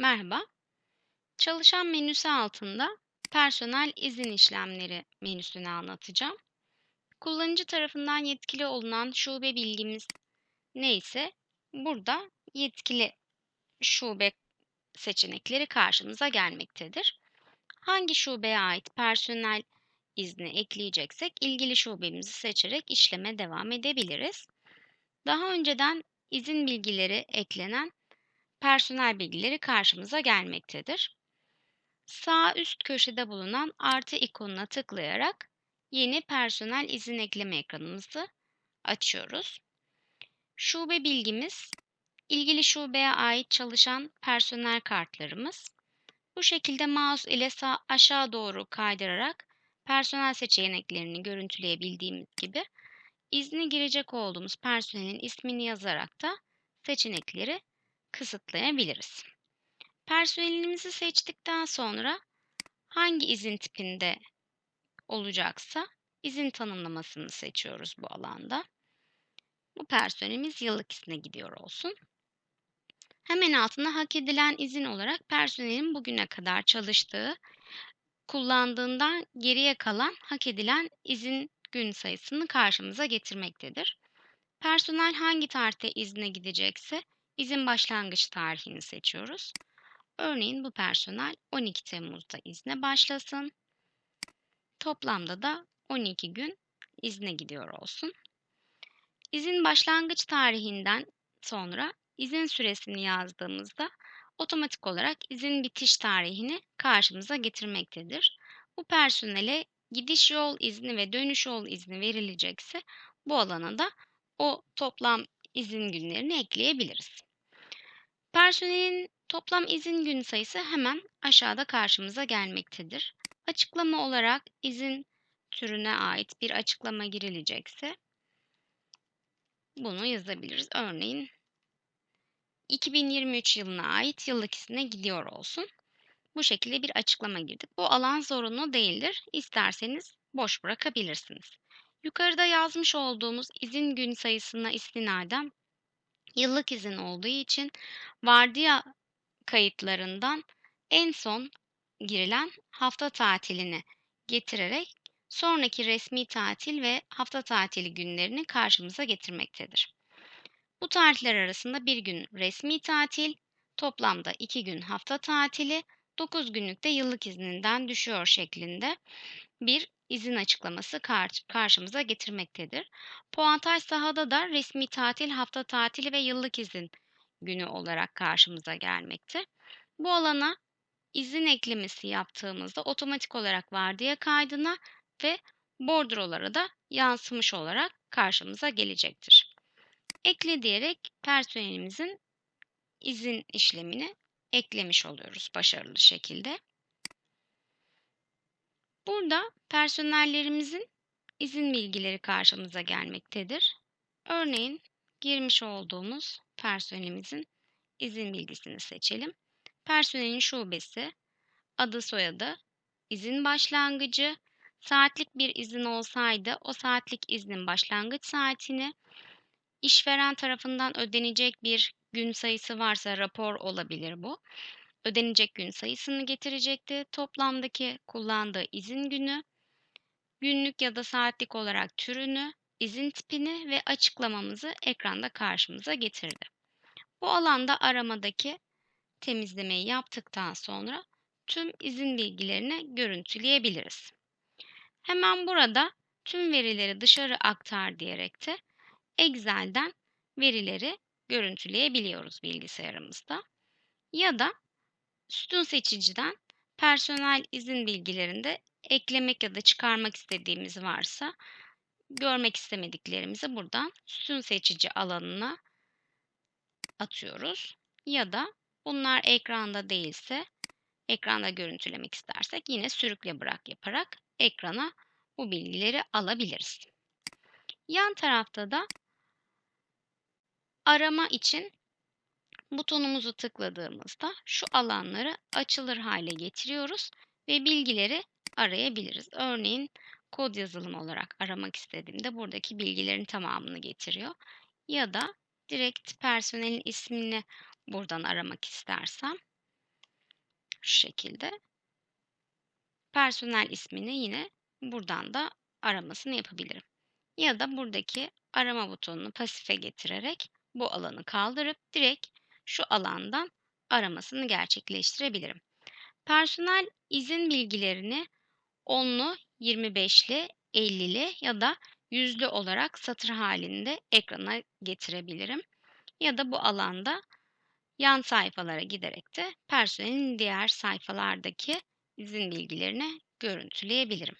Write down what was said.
Merhaba. Çalışan menüsü altında personel izin işlemleri menüsünü anlatacağım. Kullanıcı tarafından yetkili olunan şube bilgimiz neyse burada yetkili şube seçenekleri karşımıza gelmektedir. Hangi şubeye ait personel izni ekleyeceksek ilgili şubemizi seçerek işleme devam edebiliriz. Daha önceden izin bilgileri eklenen personel bilgileri karşımıza gelmektedir. Sağ üst köşede bulunan artı ikonuna tıklayarak yeni personel izin ekleme ekranımızı açıyoruz. Şube bilgimiz, ilgili şubeye ait çalışan personel kartlarımız. Bu şekilde mouse ile sağ aşağı doğru kaydırarak personel seçeneklerini görüntüleyebildiğimiz gibi izni girecek olduğumuz personelin ismini yazarak da seçenekleri kısıtlayabiliriz. Personelimizi seçtikten sonra hangi izin tipinde olacaksa izin tanımlamasını seçiyoruz bu alanda. Bu personelimiz yıllık izne gidiyor olsun. Hemen altında hak edilen izin olarak personelin bugüne kadar çalıştığı, kullandığından geriye kalan hak edilen izin gün sayısını karşımıza getirmektedir. Personel hangi tarihte izne gidecekse izin başlangıç tarihini seçiyoruz. Örneğin bu personel 12 Temmuz'da izne başlasın. Toplamda da 12 gün izne gidiyor olsun. İzin başlangıç tarihinden sonra izin süresini yazdığımızda otomatik olarak izin bitiş tarihini karşımıza getirmektedir. Bu personele gidiş yol izni ve dönüş yol izni verilecekse bu alana da o toplam izin günlerini ekleyebiliriz. Personelin toplam izin gün sayısı hemen aşağıda karşımıza gelmektedir. Açıklama olarak izin türüne ait bir açıklama girilecekse bunu yazabiliriz. Örneğin 2023 yılına ait yıllık izine gidiyor olsun. Bu şekilde bir açıklama girdik. Bu alan zorunlu değildir. İsterseniz boş bırakabilirsiniz. Yukarıda yazmış olduğumuz izin gün sayısına istinaden yıllık izin olduğu için vardiya kayıtlarından en son girilen hafta tatilini getirerek sonraki resmi tatil ve hafta tatili günlerini karşımıza getirmektedir. Bu tarihler arasında bir gün resmi tatil, toplamda iki gün hafta tatili, 9 günlük de yıllık izninden düşüyor şeklinde bir izin açıklaması kar karşımıza getirmektedir. Puantaj sahada da resmi tatil, hafta tatili ve yıllık izin günü olarak karşımıza gelmekte. Bu alana izin eklemesi yaptığımızda otomatik olarak vardiya kaydına ve bordrolara da yansımış olarak karşımıza gelecektir. Ekle diyerek personelimizin izin işlemini eklemiş oluyoruz başarılı şekilde. Burada personellerimizin izin bilgileri karşımıza gelmektedir. Örneğin girmiş olduğumuz personelimizin izin bilgisini seçelim. Personelin şubesi, adı soyadı, izin başlangıcı, saatlik bir izin olsaydı o saatlik iznin başlangıç saatini, işveren tarafından ödenecek bir gün sayısı varsa rapor olabilir bu. Ödenecek gün sayısını getirecekti. Toplamdaki kullandığı izin günü, günlük ya da saatlik olarak türünü, izin tipini ve açıklamamızı ekranda karşımıza getirdi. Bu alanda aramadaki temizlemeyi yaptıktan sonra tüm izin bilgilerini görüntüleyebiliriz. Hemen burada tüm verileri dışarı aktar diyerek de Excel'den verileri görüntüleyebiliyoruz bilgisayarımızda. Ya da sütun seçiciden personel izin bilgilerinde eklemek ya da çıkarmak istediğimiz varsa görmek istemediklerimizi buradan sütun seçici alanına atıyoruz. Ya da bunlar ekranda değilse ekranda görüntülemek istersek yine sürükle bırak yaparak ekrana bu bilgileri alabiliriz. Yan tarafta da arama için butonumuzu tıkladığımızda şu alanları açılır hale getiriyoruz ve bilgileri arayabiliriz. Örneğin kod yazılım olarak aramak istediğimde buradaki bilgilerin tamamını getiriyor. Ya da direkt personelin ismini buradan aramak istersem Şu şekilde. Personel ismini yine buradan da aramasını yapabilirim. Ya da buradaki arama butonunu pasife getirerek bu alanı kaldırıp direkt şu alandan aramasını gerçekleştirebilirim. Personel izin bilgilerini onlu, 25'li, 50'li ya da yüzlü olarak satır halinde ekrana getirebilirim. Ya da bu alanda yan sayfalara giderek de personelin diğer sayfalardaki izin bilgilerini görüntüleyebilirim.